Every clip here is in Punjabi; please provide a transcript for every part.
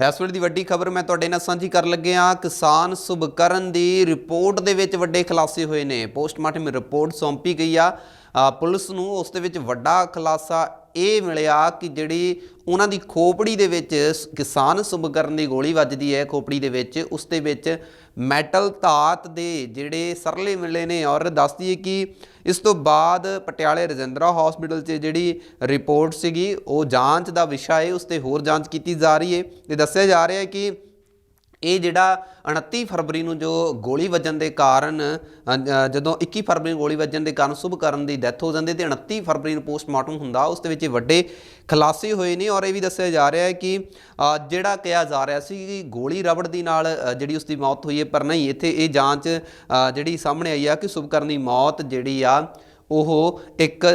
ਇਸ ਵੇਲੇ ਦੀ ਵੱਡੀ ਖਬਰ ਮੈਂ ਤੁਹਾਡੇ ਨਾਲ ਸਾਂਝੀ ਕਰਨ ਲੱਗੇ ਹਾਂ। ਕਿਸਾਨ ਸੁਭਕਰਨ ਦੀ ਰਿਪੋਰਟ ਦੇ ਵਿੱਚ ਵੱਡੇ ਖੁਲਾਸੇ ਹੋਏ ਨੇ। ਪੋਸਟਮਾਰਟਮ ਰਿਪੋਰਟ ਸੌਂਪੀ ਗਈ ਆ। ਪੁਲਿਸ ਨੂੰ ਉਸ ਦੇ ਵਿੱਚ ਵੱਡਾ ਖੁਲਾਸਾ ਇਹ ਮਿਲਿਆ ਕਿ ਜਿਹੜੀ ਉਹਨਾਂ ਦੀ ਖੋਪੜੀ ਦੇ ਵਿੱਚ ਸ- ਕਿਸਾਨ ਸੁਭਕਰਨ ਦੀ ਗੋਲੀ ਵੱਜਦੀ ਹੈ, ਖੋਪੜੀ ਦੇ ਵਿੱਚ, ਉਸ ਦੇ ਵਿੱਚ ਮੈਟਲ ਧਾਤ ਦੇ ਜਿਹੜੇ ਸਰਲੇ ਮਿਲੇ ਨੇ ਔਰ ਦੱਸਦੀ ਹੈ ਕਿ ਇਸ ਤੋਂ ਬਾਅਦ ਪਟਿਆਲੇ ਰਜਿੰਦਰਾ ਹਸਪੀਟਲ 'ਚ ਜਿਹੜੀ ਰਿਪੋਰਟ ਸੀਗੀ, ਉਹ ਜਾਂਚ ਦਾ ਵਿਸ਼ਾ ਹੈ, ਉਸ ਤੇ ਹੋਰ ਜਾਂਚ ਕੀਤੀ ਜਾ ਰਹੀ ਹੈ। ਤੇ ਦੱਸਿਆ ਜਾ ਰਿਹਾ ਹੈ ਕਿ ਇਹ ਜਿਹੜਾ 29 ਫਰਵਰੀ ਨੂੰ ਜੋ ਗੋਲੀ ਵੱਜਣ ਦੇ ਕਾਰਨ ਜਦੋਂ 21 ਫਰਵਰੀ ਨੂੰ ਗੋਲੀ ਵੱਜਣ ਦੇ ਕਾਰਨ ਸੁਭਕਰਨ ਦੀ ਡੈਥ ਹੋ ਜਾਂਦੀ ਤੇ 29 ਫਰਵਰੀ ਨੂੰ ਪੋਸਟਮਾਰਟਮ ਹੁੰਦਾ, ਉਸ ਦੇ ਵਿੱਚ ਇਹ ਵੱਡੇ ਖੁਲਾਸੇ ਹੋਏ ਨੇ ਔਰ ਇਹ ਵੀ ਦੱਸਿਆ ਜਾ ਰਿਹਾ ਹੈ ਕਿ ਜਿਹੜਾ ਕਿਹਾ ਜਾ ਰਿਹਾ ਸੀ ਕਿ ਗੋਲੀ ਰਬੜ ਦੀ ਨਾਲ ਜਿਹੜੀ ਉਸ ਦੀ ਮੌਤ ਹੋਈ ਹੈ, ਪਰ ਨਹੀਂ, ਇੱਥੇ ਇਹ ਜਾਂਚ ਜਿਹੜੀ ਸਾਹਮਣੇ ਆਈ ਆ ਕਿ ਸੁਭਕਰਨ ਦੀ ਮੌਤ ਜਿਹੜੀ ਆ ਉਹ ਇੱਕ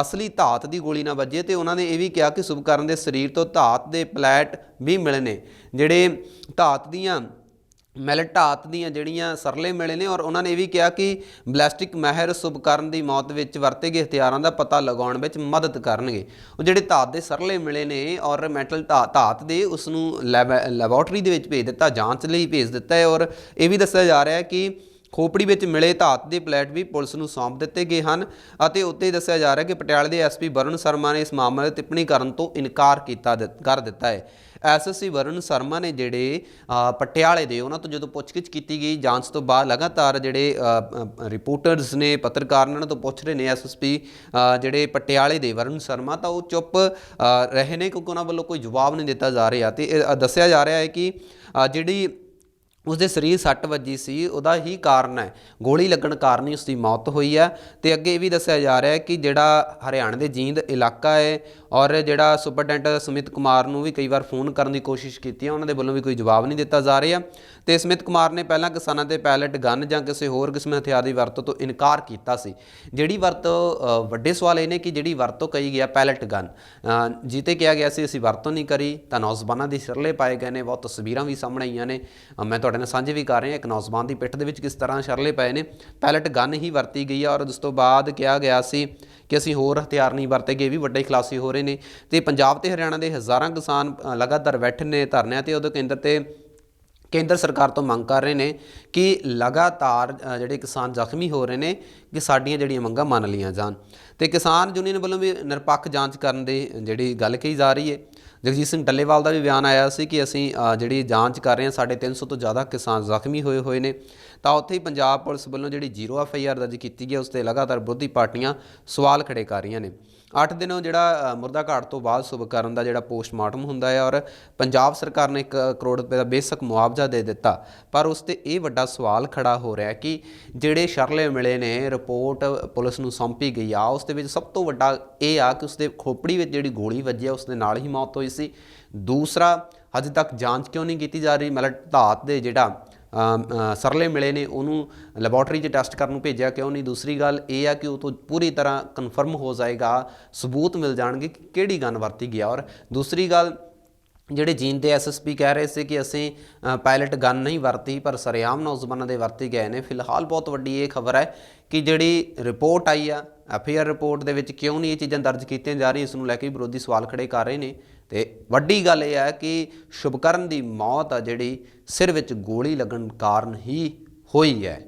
ਅਸਲੀ ਧਾਤ ਦੀ ਗੋਲੀ ਨਾਲ ਵੱਜੇ ਤੇ ਉਹਨਾਂ ਨੇ ਇਹ ਵੀ ਕਿਹਾ ਕਿ ਸੁਭਕਰਨ ਦੇ ਸਰੀਰ ਤੋਂ ਧਾਤ ਦੇ ਪਲੇਟ ਵੀ ਮਿਲੇ ਨੇ। ਜਿਹੜੇ ਧਾਤ ਦੀਆਂ, ਮੈਲਟ ਧਾਤ ਦੀਆਂ ਜਿਹੜੀਆਂ ਸਰਲੇ ਮਿਲੇ ਨੇ ਔਰ ਉਹਨਾਂ ਨੇ ਇਹ ਵੀ ਕਿਹਾ ਕਿ ਬਲਾਸਟਿਕ ਮਹਿਰ ਸੁਭਕਰਨ ਦੀ ਮੌਤ ਵਿੱਚ ਵਰਤੇ ਗਏ ਹਥਿਆਰਾਂ ਦਾ ਪਤਾ ਲਗਾਉਣ ਵਿੱਚ ਮਦਦ ਕਰਨਗੇ। ਉਹ ਜਿਹੜੇ ਧਾਤ ਦੇ ਸਰਲੇ ਮਿਲੇ ਨੇ ਔਰ ਮੈਟਲ ਧਾ- ਧਾਤ ਦੇ ਉਸ ਨੂੰ ਲੈਬੋਰਟਰੀ ਦੇ ਵਿੱਚ ਭੇਜ ਦਿੱਤਾ, ਜਾਂਚ ਲਈ ਭੇਜ ਦਿੱਤਾ ਹੈ ਔਰ ਇਹ ਵੀ ਦੱਸਿਆ ਜਾ ਰਿਹਾ ਹੈ ਕਿ ਖੋਪੜੀ ਵਿੱਚ ਮਿਲੇ ਧਾਤ ਦੇ ਪਲੇਟ ਵੀ ਪੁਲਿਸ ਨੂੰ ਸੌਂਪ ਦਿੱਤੇ ਗਏ ਹਨ ਅਤੇ ਉੱਤੇ ਦੱਸਿਆ ਜਾ ਰਿਹਾ ਕਿ ਪਟਿਆਲੇ ਦੇ ਐਸਪੀ ਵਰੁਣ ਸ਼ਰਮਾ ਨੇ ਇਸ ਮਾਮਲੇ 'ਤੇ ਟਿੱਪਣੀ ਕਰਨ ਤੋਂ ਇਨਕਾਰ ਕੀਤਾ ਦਿੱਤ- ਕਰ ਦਿੱਤਾ ਹੈ। ਐਸਐਸਸੀ ਵਰੁਣ ਸ਼ਰਮਾ ਨੇ ਜਿਹੜੇ ਪਟਿਆਲੇ ਦੇ ਉਹਨਾਂ ਤੋਂ ਜਦੋਂ ਪੁੱਛਗਿੱਛ ਕੀਤੀ ਗਈ, ਜਾਂਚ ਤੋਂ ਬਾਅਦ ਲਗਾਤਾਰ ਜਿਹੜੇ ਰਿਪੋਰਟਰਸ ਨੇ, ਪੱਤਰਕਾਰ ਨੇ ਉਹਨਾਂ ਤੋਂ ਪੁੱਛ ਰਹੇ ਨੇ ਐਸਐਸਪੀ ਜਿਹੜੇ ਪਟਿਆਲੇ ਦੇ ਵਰੁਣ ਸ਼ਰਮਾ, ਤਾਂ ਉਹ ਚੁੱਪ ਰਹੇ ਨੇ ਕਿਉਂਕਿ ਉਹਨਾਂ ਵੱਲੋਂ ਕੋਈ ਜਵਾਬ ਨਹੀਂ ਦਿੱਤਾ ਜਾ ਰਿਹਾ ਤੇ ਦੱਸਿਆ ਜਾ ਰਿਹਾ ਹੈ ਕਿ ਜਿਹੜੀ ਉਸਦੇ ਸਰੀਰ ਸੱਟ ਵੱਜੀ ਸੀ, ਉਹਦਾ ਹੀ ਕਾਰਨ ਹੈ। ਗੋਲੀ ਲੱਗਣ ਕਾਰਨ ਹੀ ਉਸਦੀ ਮੌਤ ਹੋਈ ਹੈ। ਤੇ ਅੱਗੇ ਇਹ ਵੀ ਦੱਸਿਆ ਜਾ ਰਿਹਾ ਹੈ ਕਿ ਜਿਹੜਾ ਹਰਿਆਣਾ ਦੇ ਜੀਂਦ ਇਲਾਕਾ ਹੈ ਔਰ ਜਿਹੜਾ ਸੁਪਰਡੈਂਟ ਸੁਮਿਤ ਕੁਮਾਰ ਨੂੰ ਵੀ ਕਈ ਵਾਰ ਫੋਨ ਕਰਨ ਦੀ ਕੋਸ਼ਿਸ਼ ਕੀਤੀ ਹੈ, ਉਹਨਾਂ ਦੇ ਵੱਲੋਂ ਵੀ ਕੋਈ ਜਵਾਬ ਨਹੀਂ ਦਿੱਤਾ ਜਾ ਰਿਹਾ। ਤੇ ਸੁਮਿਤ ਕੁਮਾਰ ਨੇ ਪਹਿਲਾਂ ਕਿਸਾਨਾਂ ਦੇ ਪੈਲਟ ਗਨ ਜਾਂ ਕਿਸੇ ਹੋਰ ਕਿਸਮ ਹਥਿਆਰ ਦੀ ਵਰਤੋਂ ਤੋਂ ਇਨਕਾਰ ਕੀਤਾ ਸੀ। ਜਿਹੜੀ ਵਰਤੋਂ ਵੱਡੇ ਸਵਾਲ ਇਹ ਨੇ ਕਿ ਜਿਹੜੀ ਵਰਤੋਂ ਕਹੀ ਗਿਆ ਪੈਲਟ ਗਨ ਜਿੱਤੇ ਕਿਹਾ ਗਿਆ ਸੀ, ਅਸੀਂ ਵਰਤੋਂ ਨਹੀਂ ਕਰੀ, ਤਾਂ ਨੌਜਵਾਨਾਂ ਦੀ ਸਿਰਲੇ ਪਾਏ ਗਏ ਨੇ, ਬਹੁਤ ਤਸਵੀਰਾਂ ਵੀ ਸਾਹਮਣੇ ਆਈਆਂ ਨੇ। ਮੈਂ ਤੁਹਾਡੇ ਨਾਲ ਸਾਂਝੇ ਵੀ ਕਰ ਰਿਹਾ ਇੱਕ ਨੌਜਵਾਨ ਦੀ ਪਿੱਠ ਦੇ ਵਿੱਚ ਕਿਸ ਤਰ੍ਹਾਂ ਸ਼ਰਲੇ ਪਏ ਨੇ। ਪੈਲਟ ਗਨ ਹੀ ਵਰਤੀ ਗਈ ਆ ਔਰ ਉਸ ਤੋਂ ਬਾਅਦ ਕਿਹਾ ਗਿਆ ਸੀ ਕਿ ਅਸੀਂ ਹੋਰ ਹਥਿਆਰ ਨਹੀਂ ਵਰਤੇ ਗਏ ਵੀ ਵੱਡੇ ਖੁਲਾਸੇ ਹੋ ਰਹੇ ਨੇ। ਤੇ ਪੰਜਾਬ ਤੇ ਹਰਿਆਣਾ ਦੇ ਹਜ਼ਾਰਾਂ ਕਿਸਾਨ ਲਗਾਤਾਰ ਬੈਠੇ ਨੇ ਧਰਨਿਆਂ ਤੇ। ਉਦੋਂ ਕੇਂਦਰ ਤੇ ਕੇਂਦਰ ਸਰਕਾਰ ਤੋਂ ਮੰਗ ਕਰ ਰਹੇ ਨੇ ਕਿ ਲਗਾਤਾਰ ਜਿਹੜੇ ਕਿਸਾਨ ਜ਼ਖਮੀ ਹੋ ਰਹੇ ਨੇ, ਕਿ ਸਾਡੀਆਂ ਜਿਹੜੀਆਂ ਮੰਗਾਂ ਮੰਨ ਲਈਆਂ ਜਾਣ। ਤੇ ਕਿਸਾਨ ਯੂਨੀਅਨ ਵੱਲੋਂ ਵੀ ਨਿਰਪੱਖ ਜਾਂਚ ਕਰਨ ਦੀ ਜਿਹੜੀ ਗੱਲ ਕਹੀ ਜਾ ਰਹੀ ਹੈ। ਜਗਜੀਤ ਸਿੰਘ ਡੱਲੇਵਾਲ ਦਾ ਵੀ ਬਿਆਨ ਆਇਆ ਸੀ ਕਿ ਅਸੀਂ ਜਿਹੜੀ ਜਾਂਚ ਕਰ ਰਹੇ ਹਾਂ ਸਾਡੇ 300 ਤੋਂ ਜ਼ਿਆਦਾ ਕਿਸਾਨ ਜ਼ਖਮੀ ਹੋਏ ਹੋਏ ਨੇ। ਤਾਂ ਉੱਥੇ ਹੀ ਪੰਜਾਬ ਪੁਲਿਸ ਵੱਲੋਂ ਜਿਹੜੀ ਜ਼ੀਰੋ ਐਫ ਆਈ ਆਰ ਦਰਜ ਕੀਤੀ ਗਈ ਉਸ ਤੇ ਲਗਾਤਾਰ ਵਿਰੋਧੀ ਪਾਰਟੀਆਂ ਸਵਾਲ ਖੜੇ ਕਰ ਰਹੀਆਂ ਨੇ। 8 ਦਿਨੋਂ ਜਿਹੜਾ ਅ, ਮੁਰਦਾ ਘਾਟ ਤੋਂ ਬਾਅਦ ਸੁਭਕਰਨ ਦਾ ਜਿਹੜਾ ਪੋਸਟਮਾਰਟਮ ਹੁੰਦਾ ਹੈ ਔਰ ਪੰਜਾਬ ਸਰਕਾਰ ਨੇ 1 ਕਰੋੜ ਰੁਪਏ ਦਾ ਬੇਸਕ ਮੁਆਵਜ਼ਾ ਦੇ ਦਿੱਤਾ। ਪਰ ਉਸ ਤੇ ਇਹ ਵੱਡਾ ਸਵਾਲ ਖੜਾ ਹੋ ਰਿਹਾ ਕਿ ਜਿਹੜੇ ਸ਼ਰਲੇ ਮਿਲੇ ਨੇ ਰਿਪੋਰਟ ਪੁਲਿਸ ਨੂੰ ਸੌਂਪੀ ਗਈ ਆ ਉਸ ਦੇ ਵਿੱਚ ਸਭ ਤੋਂ ਵੱਡਾ ਇਹ ਆ ਕਿ ਉਸ ਦੇ ਖੋਪੜੀ ਵਿੱਚ ਜਿਹੜੀ ਗੋਲੀ ਵੱਜੀ ਆ ਉਸ ਦੇ ਨਾਲ ਹੀ ਮੌਤ ਹੋਈ ਸੀ। ਦੂਸਰਾ, ਹਜੇ ਤੱਕ ਜਾਂਚ ਕਿਉਂ ਨਹੀਂ ਕੀਤੀ ਜਾ ਰਹੀ? ਮਤਲਬ ਧਾਤ ਦੇ ਜਿਹੜਾ ਸਰਲੇ ਮਿਲੇ ਨੇ, ਉਹਨੂੰ ਲੈਬੋਰਟਰੀ 'ਚ ਟੈਸਟ ਕਰਨ ਨੂੰ ਭੇਜਿਆ ਕਿਉਂ ਨਹੀਂ? ਦੂਸਰੀ ਗੱਲ ਇਹ ਆ ਕਿ ਉਹ ਤੋਂ ਪੂਰੀ ਤਰ੍ਹਾਂ ਕਨਫਰਮ ਹੋ ਜਾਏਗਾ, ਸਬੂਤ ਮਿਲ ਜਾਣਗੇ ਕਿ ਕਿਹੜੀ ਗਨ ਵਰਤੀ ਗਿਆ ਔਰ ਦੂਸਰੀ ਗੱਲ, ਜਿਹੜੇ ਜੀਨ ਦੇ ਐਸਐਸਪੀ ਕਹਿ ਰਹੇ ਸੀ ਕਿ ਅਸੀਂ ਪਾਇਲਟ ਗਨ ਨਹੀਂ ਵਰਤੀ, ਪਰ ਸਰੇਆਮ ਨੌਜਵਾਨਾਂ ਦੇ ਵਰਤੀ ਗਏ ਨੇ। ਫਿਲਹਾਲ ਬਹੁਤ ਵੱਡੀ ਇਹ ਖਬਰ ਹੈ ਕਿ ਜਿਹੜੀ ਰਿਪੋਰਟ ਆਈ ਆ ਐਫਆਈਆਰ ਰਿਪੋਰਟ ਦੇ ਵਿੱਚ ਕਿਉਂ ਨਹੀਂ ਇਹ ਚੀਜ਼ਾਂ ਦਰਜ ਕੀਤੀਆਂ ਜਾ ਰਹੀਆਂ, ਇਸ ਨੂੰ ਲੈ ਕੇ ਵਿਰੋਧੀ ਸਵਾਲ ਖੜੇ ਕਰ ਰਹੇ ਨੇ। ਤੇ ਵੱਡੀ ਗੱਲ ਇਹ ਹੈ ਕਿ ਸ਼ੁਭਕਰਨ ਦੀ ਮੌਤ ਆ ਜਿਹੜੀ ਸਿਰ ਵਿੱਚ ਗੋਲੀ ਲੱਗਣ ਕਾਰਨ ਹੀ ਹੋਈ ਹੈ।